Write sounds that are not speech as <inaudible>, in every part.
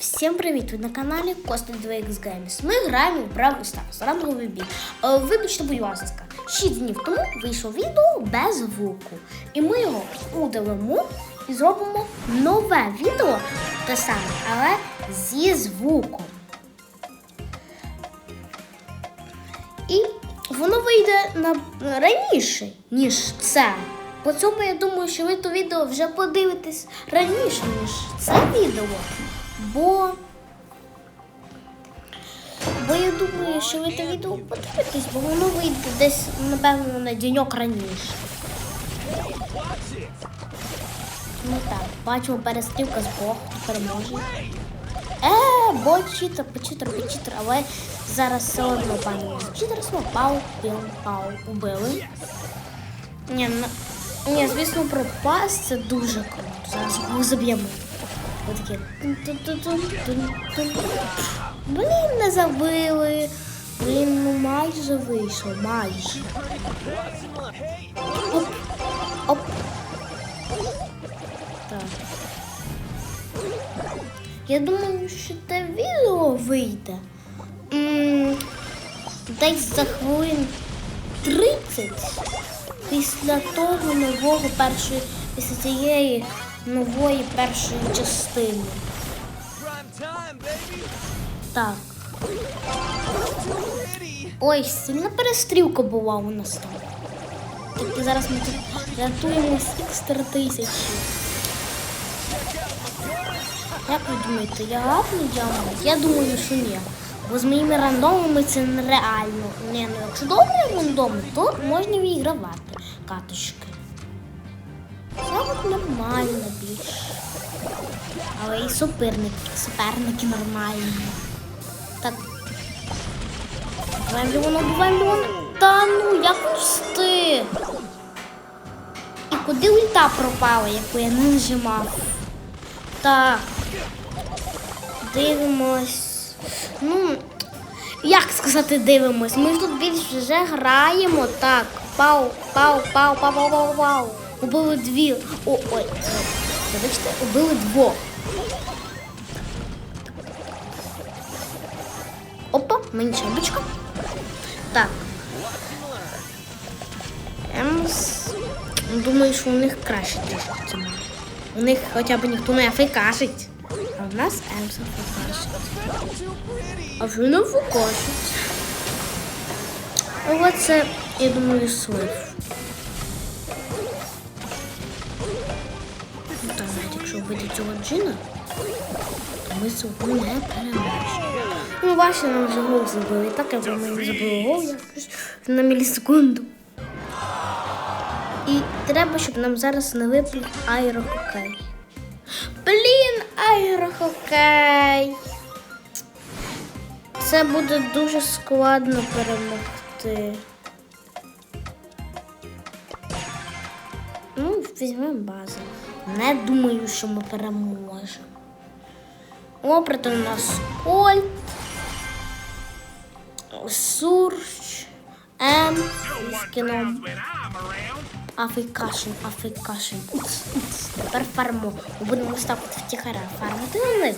Всім привіт! Ви на каналі Коста 2X Games. Ми граємо в Бравл Старс, ранговий бій. Вибачте, будь ласка, 6 днів тому вийшло відео без звуку. І ми його удалимо і зробимо нове відео, те саме, але зі звуком. І воно вийде на раніше, ніж це. По цьому я думаю, що ви то відео вже подивитесь раніше, ніж це відео. Бо. Бо я думаю, що ви те відео подивитесь, бо воно вийде десь, напевно, на діньок раніше. Ну так, бачимо перестрілка з Бог, переможе. Е, бо читер, почитер, почитер, але зараз все одно пані читер пау, піл, пау, убили. Ні, на... Ні, звісно, пропасть це дуже круто. Зараз його заб'ємо. Отакі. Блін, не забили. Блін, ну майже вийшло, майже. Оп. Оп. Так. Я думаю, що те відео вийде. М, Десь за хвилин 30 після того нового першої, після цієї нової першої частини. Так. Ой, сильна перестрілка була у нас там. Так і зараз ми тут рятуємо з X 3000. Як ви думаєте, я гапну діамант? Я думаю, що ні. Бо з моїми рандомами це нереально. Ні, ну якщо добре рандоми, то можна вигравати каточки. От нормально більше. Але і суперники, суперники нормальні. Так. Буваємо Леона, Леона. Та ну, як встиг? І куди ульта пропала, яку я не нажимав? Так. Дивимось. Ну, як сказати дивимось? Ми ж тут більше вже граємо. Так. Пау, пау, пау, пау, пау, пау, пау. Убили дві. О, ой. Вибачте, убили двох. Опа, мені чабочка. Так. Емс. Думаю, що у них краще трішки. У них хоча б ніхто не афікашить. А в нас Емс афікашить. А вже не афікашить. Але це, я думаю, слив. Вбити цього джина, ми цього не переможемо. Ну, бачите, нам вже гол забили. Так, ми не забили гол, якось на мілісекунду. І треба, щоб нам зараз не випав аерохокей. Блін, аерохокей. Це буде дуже складно перемогти. Ну, візьмемо базу. Не думаю, що ми переможемо. О, у нас Кольт, Сурч, М з кіном. Уц, уц. Тепер фармо. Ми будемо ставити втіхаря. Фармити на них.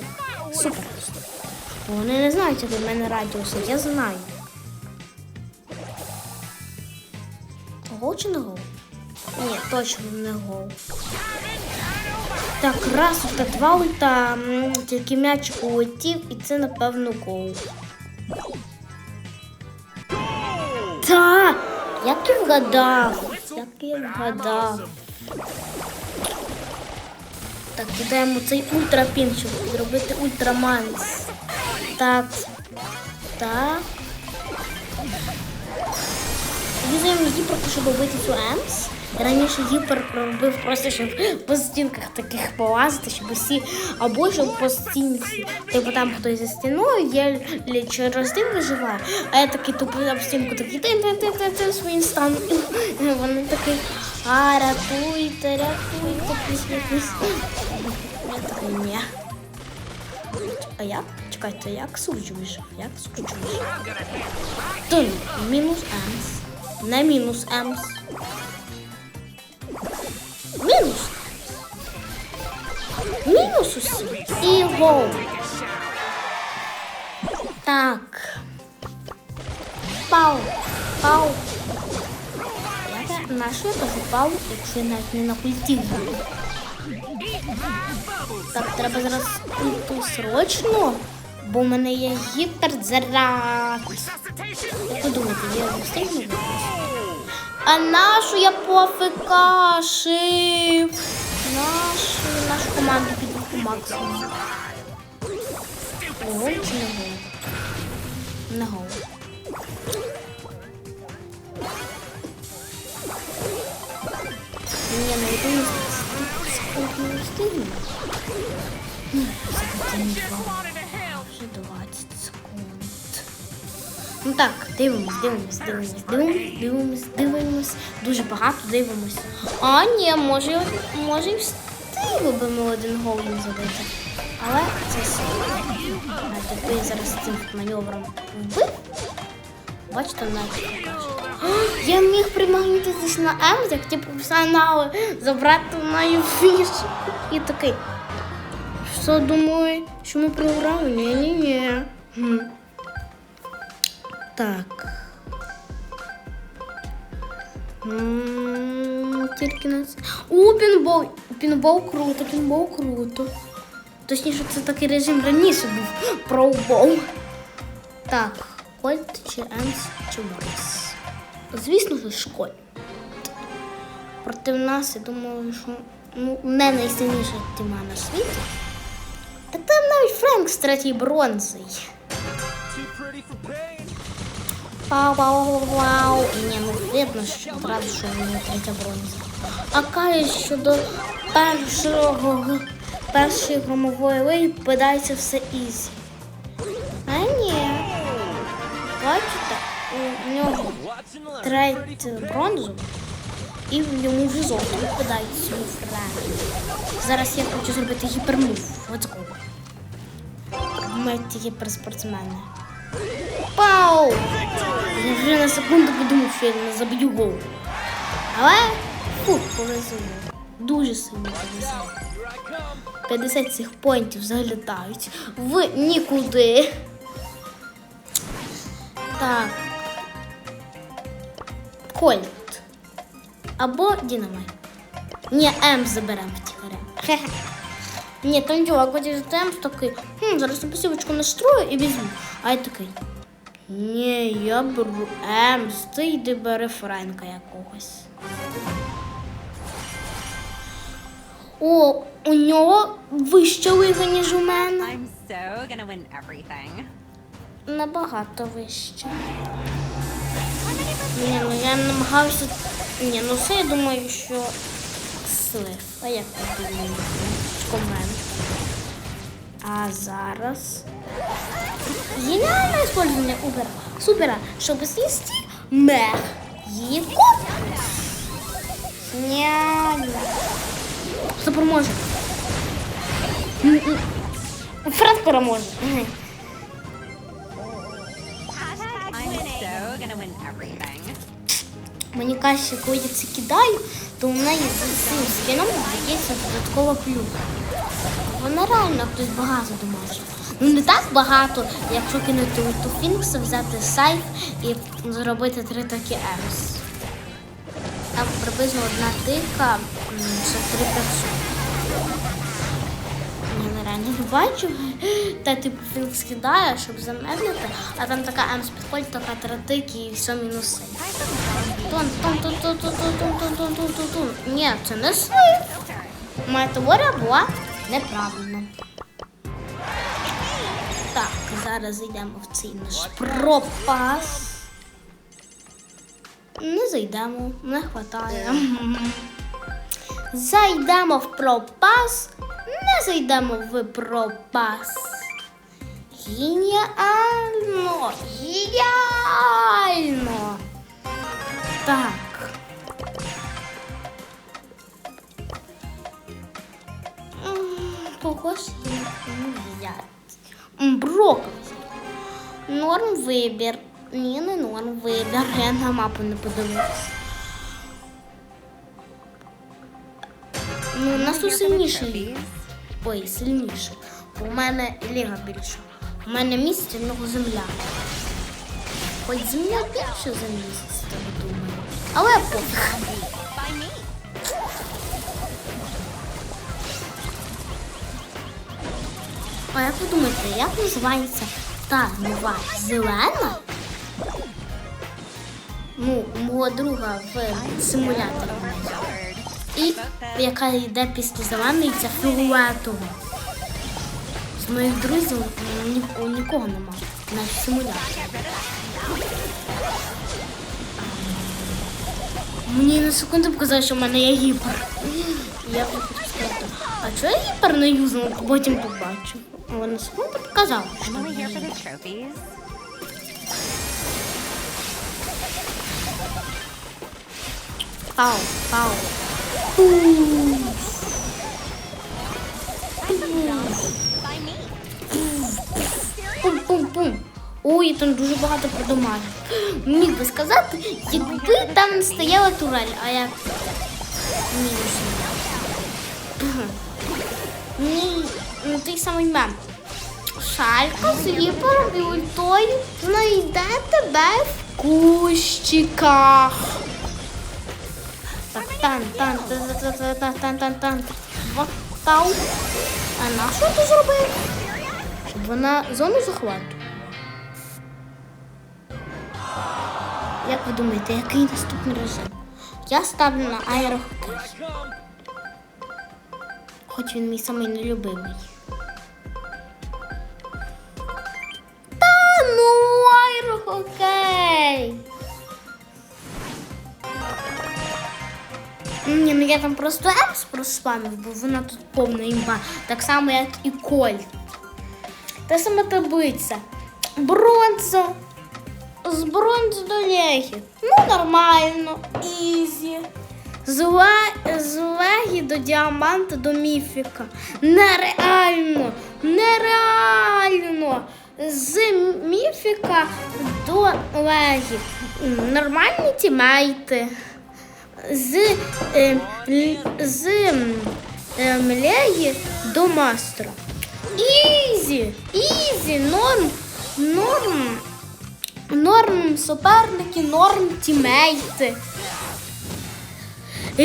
Супер. Вони не знають, як в мене радіуси. Я знаю. Гол чи не гол? Ні, точно не гол. Так, раз та два ульта, тільки м'ячик улетів, і це, напевно, гол. Та! Як я вгадав? Як я вгадав? Так, додаємо цей ультрапін, щоб зробити ультраманс. Так. Так. Юзаємо гіпер, щоб робити цю Емс. Раніше гіпер робив просто, щоб по стінках таких полазити, щоб усі, або щоб по стінці, типу там хтось за стіною, є лі- через тим виживає, а я такий тупо об стінку такий тин тин тин тин тин свій стан. І вони такі, а рятуйте, рятуйте, пліс, пліс, пліс. Я такий, ні. А як? Чекайте, як Сурджу вийшов? Як Сурджу вийшов? Тун, мінус Емс. Не мінус Емс. Мінус. Мінус усі. І гол. Так. Пау. Пау. Я на що я кажу пау, якщо я навіть не на культі. Так, треба зараз ульту срочно, бо в мене є гіперзаряд. Як ви думаєте, я встигну? А нашу я по пофикашив. Нашу, нашу команду під максимум. Гол чи не гол? Не гол. Ні, ну, не йду не стигну. Вже 20. Ну так, дивимось, дивимось, дивимось, дивимось, дивимось, дивимось. Дуже багато дивимось. А, ні, може, може і встигли би ми один гол їм забити. Але це сильно. А я зараз цим маневром вбив, бачите, навіть покаже. Я міг примагнітитись на М, як ті професіонали, забрати на фініш. І такий. Що думаю, що ми програли? Ні-ні-ні. Так. М, Тільки на це. О, пінбол! Пінбол круто, пінбол круто. Точніше, це такий режим раніше був проубол. Так, Кольт чи Енс чи Моріс. Звісно ж, Школьт. Проти нас, я думаю, що ну, не найсильніша тіма на світі. Та там навіть Френк з третій бронзий. Вау, вау, вау. Ні, ну видно, що одразу, що в нього третя бронза. А каже, що до першого першої громової лиги подається все ізі. А ні. Бачите, у нього третю бронзу і в ньому вже золото випадають свій френ. Зараз я хочу зробити гіпермув. Ось такого. Ми гіперспортсмени. Пау! Я вже на секунду подумав, що я не заб'ю гол. Але фу, повезло. Дуже сильно повезло. Here I come. 50 цих поінтів залітають в нікуди. Так. Кольт. Або Дінамайт. Ні, М заберемо втіхаря. Ні, там чувак хоче М такий. Хм, зараз посівочку настрою і візьму. А я такий. Ні, я беру М, ти йди бери Френка якогось. О, у нього вища лига, ніж у мене. I'm so gonna win everything. Набагато вища. Ні, ну я намагався. Ні, ну це я думаю, що слив. А як ти думаєш? Комент. А зараз... Гениальное использование Убера. Супера, чтобы снести мех. Его. Гениально. Супер может. Фред скоро может. Мені каші коїться кидаю, то у мене з цим скином дається додаткова плюха. Вона реально хтось багато доможе. Ну не так багато, якщо кинути ульту Фінкса, взяти сайф і зробити три такі Емс. Там приблизно одна тика, це 3500. Ні, нереально не бачу. <gasps> Та типу Фінкс кидає, щоб замедлити, а там така Емс підходить, така три тики і все мінуси. Тон, тон, тон, тон, тон, тон, тон, тон, тон, тон, тон. Ні, це не слив. Моя теорія була неправильна. Так, зараз зайдемо в цей наш пропас. Не зайдемо, не хватає. Зайдемо в пропас, не зайдемо в пропас. Геніально! Геніально! Так. Когось не взять. Норм вибір. Ні, не норм вибір. Я на мапу не подивилась. Ну, у нас тут сильніший. Ой, сильніше. У мене ліга більша. У мене місяць, в нього земля. Хоч земля більше за місяць, так думаю. Але пофіг. А як ви думаєте, як називається та нова зелена? Ну, мого друга в симуляторі. І яка йде після зеленої, це фіолетова. З моїх друзів ні, у нікого нема. Навіть симуляторі. Мені на секунду показали, що в мене є гіпер. <gasps> Я хочу сказати, а чого я гіпер не юзала, потім побачив. Он на секунду. Пау, пау. Пум-пум-пум. Ой, там дуже багато продумали. Міг би сказати, якби там стояла турель, а я мінус. Ні той самий мем. Шалька з гіпером і ультою знайде тебе в кущиках. Так, тан, тан, тан, тан, тан, тан, тан, тан. Ватау. А на що ти зробив? Щоб вона зону захвату. Як ви думаєте, який наступний режим? Я ставлю на аерохокей. Хоч він мій самий нелюбимий. Та ну аерохокей. Ні, ну я там просто Емс проспамив, бо вона тут повна імба. Так само, як і Коль. Та сама таблиця. Бронза. З бронзи до легі. Ну, нормально. Ізі. З, ле... з легі до діаманта до міфіка. Нереально! Нереально! З міфіка до легі. Нормальні тімейти. З, е, з ем, легі до мастера. Ізі! Ізі! Норм! Норм! Норм суперники, норм тімейти.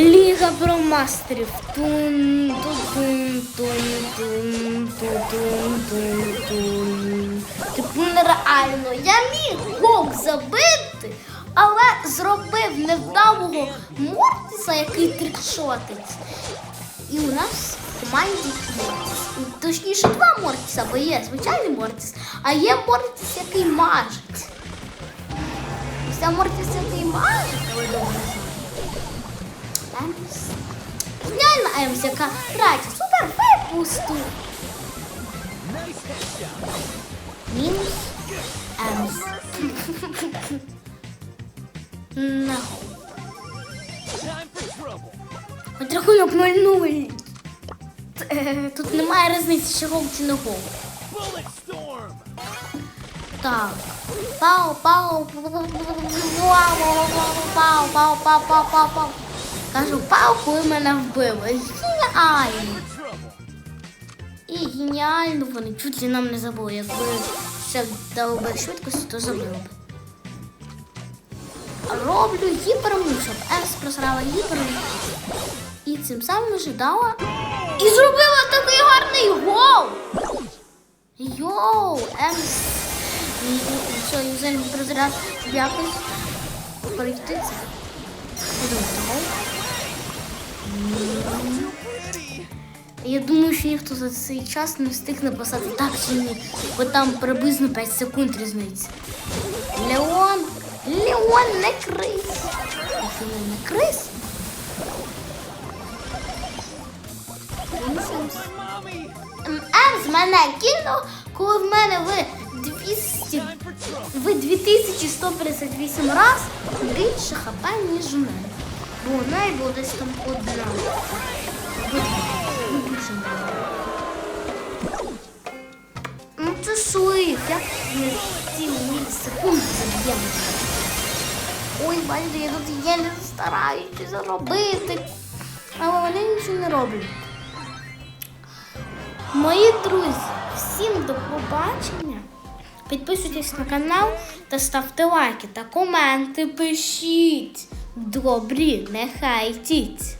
Ліга про мастерів. Тун, тун, тун, тун, тун, тун, тун, тун. Типу нереально. Я міг гол забити, але зробив невдалого Мортіса, який трикшотить. І у нас в команді Мортіс. Точніше, два Мортіса, бо є звичайний Мортіс, а є Мортіс, який мажить. Це Мортіс, який мажить, ви думаєте? Nice headshot. Мінус Емс. На. Time for trouble. Хоч рахунок 0-0. Е, Тут немає різниці, чи гол, чи не гол. Bullet storm. Так. Пау, пау, пау, пау, пау, пау, пау, пау, пау, пау. Кажу, пау, коли мене вбили. Геніально. І геніально вони чуть ли нам не забули. Якби ще дали би швидкості, то забили б. Роблю гіперму, щоб Ес просрала гіперму. І цим самим ожидала. І зробила такий гарний гол! Йоу. І, і, і що, юзель щоб якось пройти це. Думаю, гол. Я думаю, що ніхто за цей час не встиг написати так чи бо там приблизно 5 секунд різниця. Леон, Леон, не крис. Який не крис? Mommy. М мене кинув, коли в мене ви 200, Time for trouble. ви 2158 раз більше хп, ніж у мене. Неї було десь там одна. Ну, не. Ну це слив, як ми ці мілісекунди заб'ємо. Ой, бачите, я тут єле стараюся заробити. Але вони нічого не роблять. Мої друзі, всім до побачення. Підписуйтесь на канал та ставте лайки та коменти пишіть. Добрі, нехай хайтіть.